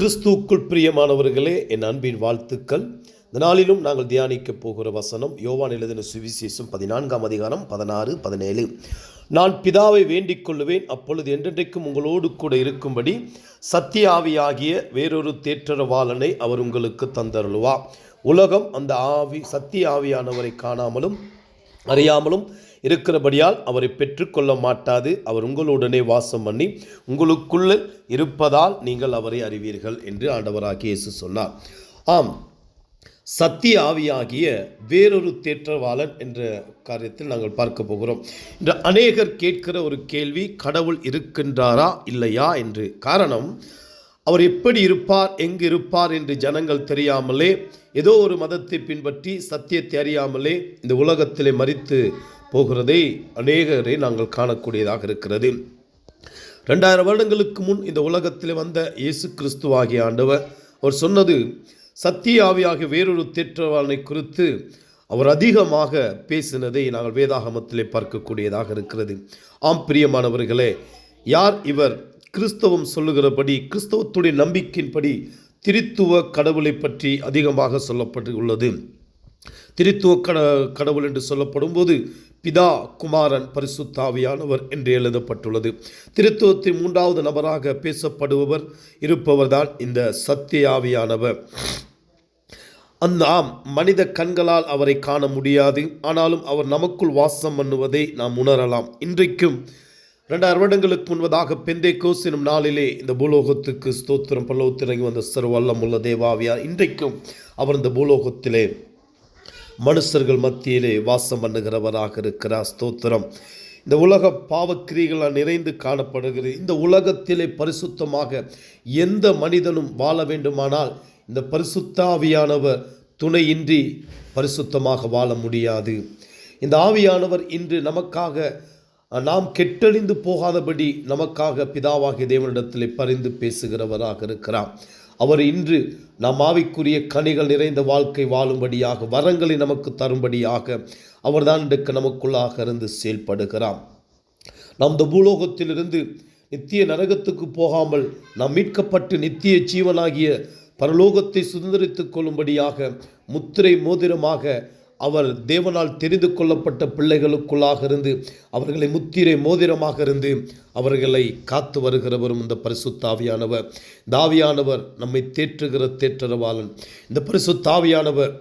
கிறிஸ்துவுக்குள் பிரியமானவர்களே என் அன்பின் வாழ்த்துக்கள். இந்த நாளிலும் நாங்கள் தியானிக்க போகிற வசனம் யோவான் எழுதின சுவிசேஷம் பதினான்காம் அதிகாரம் பதினாறு பதினேழு. நான் பிதாவை வேண்டிக் கொள்ளுவேன் அப்பொழுது என்றென்றைக்கும் உங்களோடு கூட இருக்கும்படி சத்தியாவியாகிய வேறொரு தேற்றரவாளனை அவர் உங்களுக்கு தந்தருளுவா உலகம் அந்த ஆவி சத்திய ஆவியானவரை காணாமலும் அறியாமலும் இருக்கிறபடியால் அவரை பெற்றுக்கொள்ள மாட்டாது. அவர் உங்களுடனே வாசம் பண்ணி உங்களுக்குள்ள இருப்பதால் நீங்கள் அவரை அறிவீர்கள் என்று ஆண்டவராக இயேசு சொன்னார். ஆம். சத்திய ஆவியாகிய வேறொரு தேற்றவாளன் என்ற காரியத்தில் நாங்கள் பார்க்க போகிறோம். இன்று அநேகர் கேட்கிற ஒரு கேள்வி கடவுள் இருக்கின்றாரா இல்லையா என்று. காரணம் அவர் எப்படி இருப்பார் எங்கு இருப்பார் என்று ஜனங்கள் தெரியாமலே ஏதோ ஒரு மதத்தை பின்பற்றி சத்தியத்தை அறியாமலே இந்த உலகத்திலே மறித்து போகிறதை அநேகரை நாங்கள் காணக்கூடியதாக இருக்கிறது. ரெண்டாயிரம் வருடங்களுக்கு முன் இந்த உலகத்தில் வந்த இயேசு கிறிஸ்துவாகிய ஆண்டவர் அவர் சொன்னது சத்திய ஆவியாகிய வேறொரு தேற்றவாளனை குறித்து அவர் அதிகமாக பேசினதை நாங்கள் வேதாகமத்திலே பார்க்கக்கூடியதாக இருக்கிறது. ஆம் பிரியமானவர்களே யார் இவர்? கிறிஸ்தவம் சொல்லுகிறபடி கிறிஸ்தவத்துடைய நம்பிக்கையின்படி திரித்துவ கடவுளை பற்றி அதிகமாக சொல்லப்பட்டு உள்ளது. திரித்துவ கட கடவுள் என்று சொல்லப்படும் போது பிதா குமாரன் பரிசுத்தாவியானவர் என்று எழுதப்பட்டுள்ளது. திருத்துவத்தின் மூன்றாவது நபராக பேசப்படுபவர் இருப்பவர்தான் இந்த சத்தியாவியானவர். அந்த ஆம் மனித கண்களால் அவரை காண முடியாது. ஆனாலும் அவர் நமக்குள் வாசம் பண்ணுவதை நாம் உணரலாம். இன்றைக்கும் ரெண்டாயிரம் வருடங்களுக்கு முன்பதாக பெந்தை கோஸ் எனும் நாளிலே இந்த பூலோகத்துக்கு ஸ்தோத்திரம் பல்லவத்திறங்கி வந்த சர்வல்லம் உள்ள தேவாவியார் இன்றைக்கும் அவர் இந்த பூலோகத்திலே மனுஷர்கள் மத்தியிலே வாசம் பண்ணுகிறவராக இருக்கிறார். ஸ்தோத்திரம். இந்த உலக பாவக்கிரிகளால் நிறைந்து காணப்படுகிறது. இந்த உலகத்திலே பரிசுத்தமாக எந்த மனிதனும் வாழ வேண்டுமானால் இந்த பரிசுத்தாவியானவர் துணையின்றி பரிசுத்தமாக வாழ முடியாது. இந்த ஆவியானவர் இன்று நமக்காக நாம் கெட்டழிந்து போகாதபடி நமக்காக பிதாவாகிய தேவனிடத்தில் பரிந்து பேசுகிறவராக இருக்கிறார். அவர் இன்று நம் ஆவிக்குரிய கனிகள் நிறைந்த வாழ்க்கை வாழும்படியாக வரங்களை நமக்கு தரும்படியாக அவர்தான் இன்றைக்கு நமக்குள்ளாக இருந்து செயல்படுகிறார். நம் இந்த பூலோகத்திலிருந்து நித்திய நரகத்துக்கு போகாமல் நாம் மீட்கப்பட்டு நித்திய ஜீவனாகிய பரலோகத்தை சுதந்திரித்துக் கொள்ளும்படியாக முத்திரை மோதிரமாக அவர் தேவனால் தெரிந்து கொள்ளப்பட்ட பிள்ளைகளுக்குள்ளாக இருந்து அவர்களை முத்திரை மோதிரமாக இருந்து அவர்களை காத்து வருகிறவரும் இந்த பரிசுத்தாவியானவர் தாவியானவர் நம்மை தேற்றுகிற தேற்றரவாளன். இந்த பரிசுத்தாவியானவர்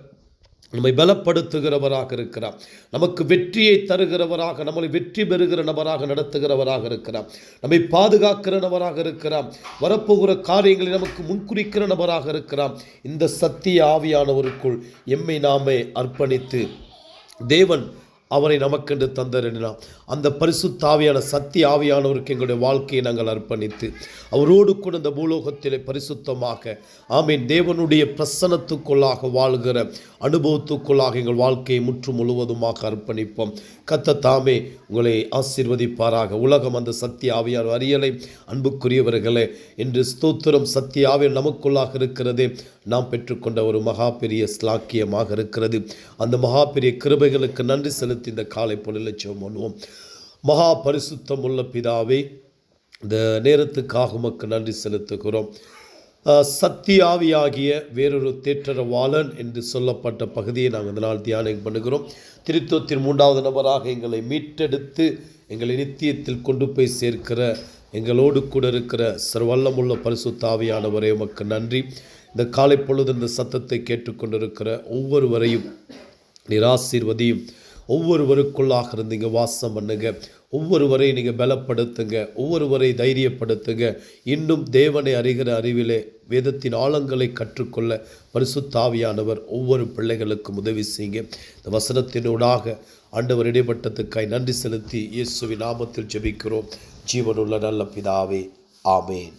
நம்மை பலப்படுத்துகிறவராக இருக்கிறார். நமக்கு வெற்றியை தருகிறவராக நம்மளை வெற்றி பெறுகிற நபராக நடத்துகிறவராக இருக்கிறார். நம்மை பாதுகாக்கிற நபராக இருக்கிறார். வரப்போகிற காரியங்களை நமக்கு முன்குறிக்கிற நபராக இருக்கிறார். இந்த சத்திய ஆவியானவருக்குள் எம்மை நாமே அர்ப்பணித்து தேவன் அவரை நமக்கென்று தந்தறினார் அந்த பரிசுத்தாவியான சக்தி ஆவியானவருக்கு எங்களுடைய வாழ்க்கையை நாங்கள் அர்ப்பணித்து அவரோடு கூட இந்த பூலோகத்திலே பரிசுத்தமாக ஆமீன் தேவனுடைய பிரசனத்துக்குள்ளாக வாழ்கிற அனுபவத்துக்குள்ளாக எங்கள் வாழ்க்கையை முற்று முழுவதுமாக அர்ப்பணிப்போம். கத்த தாமே உங்களை ஆசீர்வதிப்பாராக. உலகம் அந்த சத்திய ஆவியார் அறியலை அன்புக்குரியவர்களே என்று ஸ்தோத்திரம் சத்திய ஆவியர் நமக்குள்ளாக இருக்கிறதே நாம் பெற்றுக்கொண்ட ஒரு மகா பெரிய ஸ்லாக்கியமாக இருக்கிறது. அந்த மகா பெரிய கிருபைகளுக்கு நன்றி செலுத்த இந்த காலை பொழுது ஜெபம் பண்ணுவோம். மகா பரிசுத்தம் உள்ள பிதாவே இந்த நேரத்துக்காக உமக்கு நன்றி செலுத்துகிறோம். சத்தியாவியாகிய வேறொரு தேற்றரவாளன் என்று சொல்லப்பட்ட பகுதியை நாங்கள் இந்த நாள் தியானம் பண்ணுகிறோம். திருத்துவத்தின் மூன்றாவது நபராக எங்களை மீட்டெடுத்து எங்களை நித்தியத்தில் கொண்டு போய் சேர்க்கிற எங்களோடு கூட இருக்கிற சர்வல்லமுள்ள பரிசுத்தாவியானவரே உமக்கு நன்றி. இந்த காலை பொழுது இந்த சத்தத்தை கேட்டுக்கொண்டிருக்கிற ஒவ்வொருவரையும் நிராசீர்வதியும் ஒவ்வொருவருக்குள்ளாக இருந்து இங்கே வாசம் பண்ணுங்க. ஒவ்வொருவரையும் நீங்கள் பலப்படுத்துங்க. ஒவ்வொருவரை தைரியப்படுத்துங்க. இன்னும் தேவனை அறிகிற அறிவிலே வேதத்தின் ஆழங்களை கற்றுக்கொள்ள பரிசுத்தாவியானவர் ஒவ்வொரு பிள்ளைகளுக்கும் உதவி செய்யுங்க. இந்த வசனத்தினூடாக ஆண்டவர் இடைப்பட்டத்துக்காய் நன்றி செலுத்தி இயேசுவின் நாமத்தில் ஜெபிக்கிறோம். ஜீவனுள்ள நல்ல பிதாவே ஆமேன்.